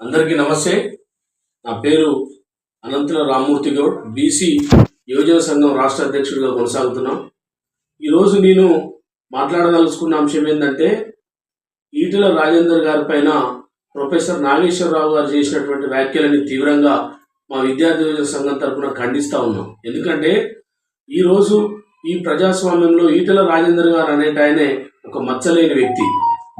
అందరికీ నమస్తే. నా పేరు అనంతుల రామ్మూర్తి గౌడ్ బీసీ యువజన సంఘం రాష్ట్ర అధ్యక్షుడిగా కొనసాగుతున్నాం. ఈరోజు నేను మాట్లాడదలుచుకున్న అంశం ఏంటంటే ఈటల రాజేందర్ గారి పైన ప్రొఫెసర్ నాగేశ్వరరావు గారు చేసినటువంటి వ్యాఖ్యలని తీవ్రంగా మా విద్యార్థి యువజన సంఘం తరఫున ఖండిస్తూ ఉన్నాం. ఎందుకంటే ఈరోజు ఈ ప్రజాస్వామ్యంలో ఈటల రాజేందర్ గారు అనేట ఆయనే ఒక మచ్చలేని వ్యక్తి.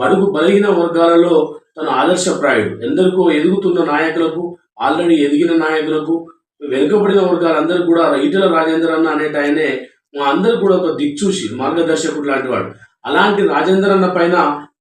బడుగు బలహీన వర్గాలలో తను ఆదర్శప్రాయుడు. ఎందరికో ఎదుగుతున్న నాయకులకు ఆల్రెడీ ఎదిగిన నాయకులకు వెనుకబడిన వర్గాలందరూ కూడా ఈటల రాజేంద్ర అన్న అనేట ఆయనే మా కూడా ఒక దిక్చూసి మార్గదర్శకుడు లాంటి వాడు. అలాంటి రాజేంద్ర అన్న పైన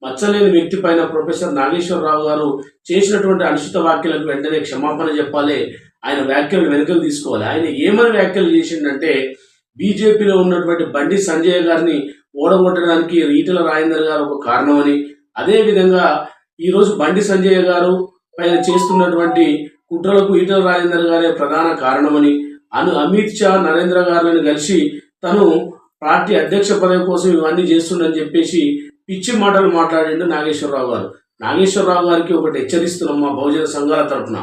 మచ్చలేని వ్యక్తి పైన ప్రొఫెసర్ నాగేశ్వరరావు గారు చేసినటువంటి అనుచిత వ్యాఖ్యలకు వెంటనే క్షమాపణ చెప్పాలి. ఆయన వ్యాఖ్యలు వెనుకలు తీసుకోవాలి. ఆయన ఏమని వ్యాఖ్యలు చేసిండంటే బీజేపీలో ఉన్నటువంటి బండి సంజయ్ గారిని ఓడగొట్టడానికి ఈటల రాజేందర్ గారు ఒక కారణమని అదేవిధంగా ఈరోజు బండి సంజయ్ గారు పైన చేస్తున్నటువంటి కుట్రలకు ఈటల రాజేందర్ గారే ప్రధాన కారణమని అను అమిత్ షా నరేంద్ర గారిని కలిసి తను పార్టీ అధ్యక్ష పదవి కోసం ఇవన్నీ చేస్తుండని చెప్పేసి పిచ్చి మాటలు మాట్లాడిండు నాగేశ్వరరావు గారు. నాగేశ్వరరావు గారికి ఒకటి హెచ్చరిస్తున్నాం మా బహుజన సంఘాల తరఫున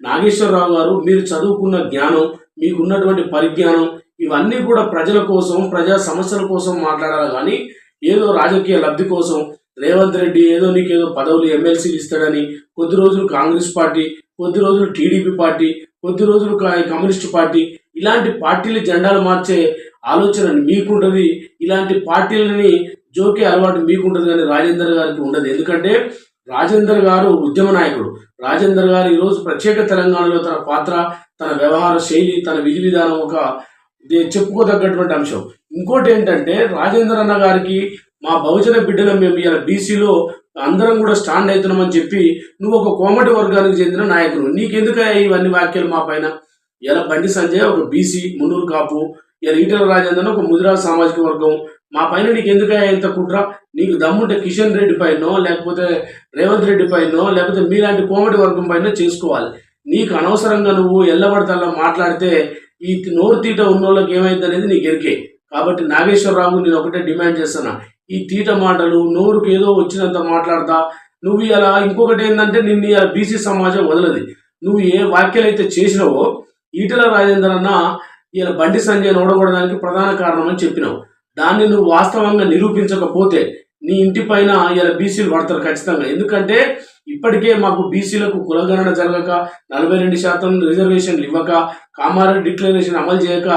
నాగేశ్వరరావు గారు మీరు చదువుకున్న జ్ఞానం మీకున్నటువంటి పరిజ్ఞానం ఇవన్నీ కూడా ప్రజల కోసం ప్రజా సమస్యల కోసం మాట్లాడాలి కానీ ఏదో రాజకీయ లబ్ధి కోసం రేవంత్ రెడ్డి ఏదో నీకేదో పదవులు ఎమ్మెల్సీలు ఇస్తాడని కొద్ది రోజులు కాంగ్రెస్ పార్టీ కొద్ది రోజులు టీడీపీ పార్టీ కొద్ది రోజులు కా- కమ్యూనిస్ట్ పార్టీ ఇలాంటి పార్టీలు జెండాలు మార్చే ఆలోచన మీకుంటుంది. ఇలాంటి పార్టీలని జోకే అలవాటు మీకుంటుంది కానీ రాజేందర్ గారికి ఉండదు. ఎందుకంటే రాజేందర్ గారు ఉద్యమ నాయకుడు. రాజేందర్ గారు ఈరోజు ప్రత్యేక తెలంగాణలో తన పాత్ర తన వ్యవహార శైలి తన విధి విధానం ఒక చెప్పుకోదగ్గటువంటి అంశం. ఇంకోటి ఏంటంటే రాజేందర్ అన్న గారికి మా బహుజన బిడ్డలు మేము ఇలా బీసీలో అందరం కూడా స్టాండ్ అవుతున్నామని చెప్పి నువ్వు ఒక కోమటి వర్గానికి చెందిన నాయకుడు. నీకెందుకు ఇవన్నీ వ్యాఖ్యలు మా పైన? ఇలా బండి సంజయ్ ఒక బీసీ మున్నూరు కాపు ఇలా ఈటల రాజేందర్ ఒక ముదిరా సామాజిక వర్గం. మా పైన నీకు ఎందుకయ్యా ఇంత కుట్ర? నీకు దమ్ముంటే కిషన్ రెడ్డి పైనో లేకపోతే రేవంత్ రెడ్డి పైనో లేకపోతే మీలాంటి కోమటి వర్గం పైన చేసుకోవాలి. నీకు అనవసరంగా నువ్వు ఎల్లబడతల్లా మాట్లాడితే ఈ నోరు తీట ఉన్నోళ్ళకి ఏమైంది అనేది నీకు ఎరికే కాబట్టి నాగేశ్వరరావు నేను ఒకటే డిమాండ్ చేస్తున్నా. ఈ తీట మాటలు నోరుకు ఏదో వచ్చినంత మాట్లాడతా. నువ్వు ఇలా ఇంకొకటి ఏంటంటే నిన్ను బీసీ సమాజం వదలది. నువ్వు ఏ వ్యాఖ్యలు అయితే చేసినావో ఈటల రాజేందర్ అన్న ఇలా బండి సంజయ్ ఓడగొడడానికి ప్రధాన కారణం అని చెప్పినావు. దాన్ని నువ్వు వాస్తవంగా నిరూపించకపోతే నీ ఇంటి పైన ఇలా బీసీలు పడతారు ఖచ్చితంగా. ఎందుకంటే ఇప్పటికే మాకు బీసీలకు కులగణన జరగక నలభై రెండు శాతం రిజర్వేషన్లు ఇవ్వక కామారెడ్డి డిక్లరేషన్ అమలు చేయక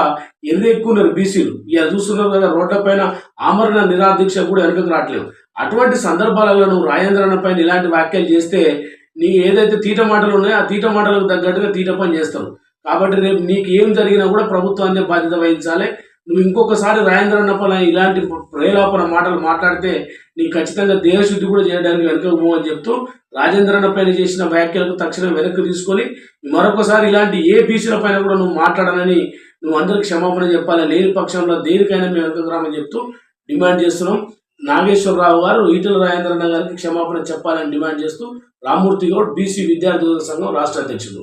ఎర్రెక్కున్నారు బీసీలు? ఇలా చూస్తున్నారు కదా రోడ్ల పైన ఆమరణ నిరాదీక్ష కూడా వెనకకు రావట్లేదు. అటువంటి సందర్భాలలో నువ్వు రాజేంద్రన్న పైన ఇలాంటి వ్యాఖ్యలు చేస్తే నీ ఏదైతే తీట మాటలు ఉన్నాయో ఆ తీట మాటలకు తగ్గట్టుగా తీట పని చేస్తావు కాబట్టి రేపు నీకు ఏం జరిగినా కూడా ప్రభుత్వాన్ని బాధ్యత వహించాలి. నువ్వు ఇంకొకసారి రాజేంద్రన్న పైన ఇలాంటి ప్రేలాపన మాటలు మాట్లాడితే నీకు ఖచ్చితంగా దేహశుద్ధి కూడా చేయడానికి వెనకకు పోవని చెప్తూ రాజేంద్రన్న పైన చేసిన వ్యాఖ్యలకు తక్షణం వెనక్కి తీసుకొని మరొకసారి ఇలాంటి ఏ బీసీల పైన కూడా నువ్వు మాట్లాడనని నువ్వు అందరికి క్షమాపణ చెప్పాలి. లేని పక్షంలో దేనికైనా మేము వెనకకు రామని చెప్తూ డిమాండ్ చేస్తున్నాం. నాగేశ్వరరావు గారు ఈటల రాజేంద్రన్న గారికి క్షమాపణ చెప్పాలని డిమాండ్ చేస్తూ రామ్మూర్తి గౌడ్ బీసీ విద్యార్థుల సంఘం రాష్ట్ర అధ్యక్షుడు